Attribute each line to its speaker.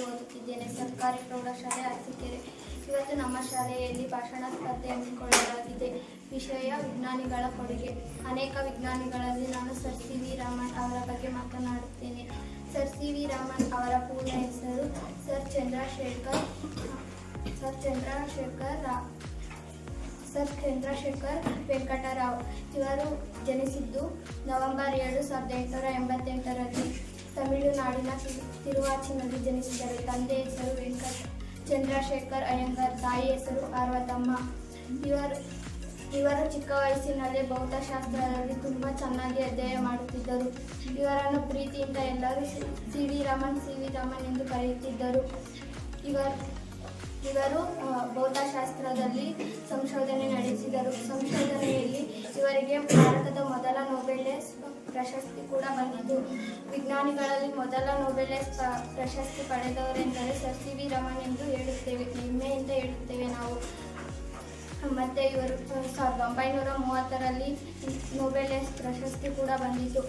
Speaker 1: ಶಾಲೆಯಲ್ಲಿ ಓದುತ್ತಿದ್ದೇನೆ. ಸರ್ಕಾರಿ ಪ್ರೌಢಶಾಲೆ ಅರಸೀಕೆರೆ ಇವತ್ತು ನಮ್ಮ ಶಾಲೆಯಲ್ಲಿ ಭಾಷಣ ಸ್ಪರ್ಧೆ ಹಮ್ಮಿಕೊಳ್ಳಲಾಗಿದೆ. ವಿಷಯ ವಿಜ್ಞಾನಿಗಳ ಕೊಡುಗೆ. ಅನೇಕ ವಿಜ್ಞಾನಿಗಳಲ್ಲಿ ನಾನು ಸರ್ ಸಿ ವಿ ರಾಮನ್ ಅವರ ಬಗ್ಗೆ ಮಾತನಾಡುತ್ತೇನೆ. ಸರ್ ಸಿ ವಿ ರಾಮನ್ ಅವರ ಪೂರ್ಣ ಹೆಸರು sir Chandrashekhar sir Chandrashekhar sir Chandrashekhar Venkatarao. ಇವರು ಜನಿಸಿದ್ದು ನವೆಂಬರ್ ಏಳು ಸಾವಿರದ ಎಂಟುನೂರ ಎಂಬತ್ತೆಂಟರಲ್ಲಿ. ತಿರುವಾಚಿ ತಿರುವಾಚಿನಲ್ಲಿ ಜನಿಸಿದರು ತಂದೆ ಹೆಸರು ವೆಂಕಟ, ಚಂದ್ರಶೇಖರ್, ಅಯ್ಯಂಗಾರ್, ತಾಯಿ ಹೆಸರು ಪಾರ್ವತಮ್ಮ ಇವರು ಇವರು ಚಿಕ್ಕ ವಯಸ್ಸಿನಲ್ಲೇ ಭೌತಶಾಸ್ತ್ರದಲ್ಲಿ ತುಂಬ ಚೆನ್ನಾಗಿ ಅಧ್ಯಯನ ಮಾಡುತ್ತಿದ್ದರು. ಇವರನ್ನು ಪ್ರೀತಿಯಿಂದ ಎಲ್ಲರೂ C V Raman C V Raman ಎಂದು ಕರೆಯುತ್ತಿದ್ದರು. ಇವರು ಇವರು ಭೌತಶಾಸ್ತ್ರದಲ್ಲಿ ಸಂಶೋಧನೆ ನಡೆಸಿದರು. ಸಂಶೋಧನೆಯಲ್ಲಿ ಇವರಿಗೆ ಭಾರತದ ಮೊದಲ ನೊಬೆಲೆಸ್ ಪ್ರಶಸ್ತಿ ಕೂಡ ಬಂದಿದ್ದು. ವಿಜ್ಞಾನಿಗಳಲ್ಲಿ ಮೊದಲ ನೊಬೆಲೆಸ್ ಪ್ರಶಸ್ತಿ ಪಡೆದವರೆಂದರೆ ಸರ್ ಸಿ ವಿ ರಮನ್ ಎಂದು ಹೇಳುತ್ತೇವೆ. ಹೆಮ್ಮೆಯಿಂದ ಹೇಳುತ್ತೇವೆ ನಾವು. ಮತ್ತು ಇವರು, ಸಾವಿರದ ಒಂಬೈನೂರ ಮೂವತ್ತರಲ್ಲಿ ನೊಬೆಲೆಸ್ ಪ್ರಶಸ್ತಿ ಕೂಡ ಬಂದಿತು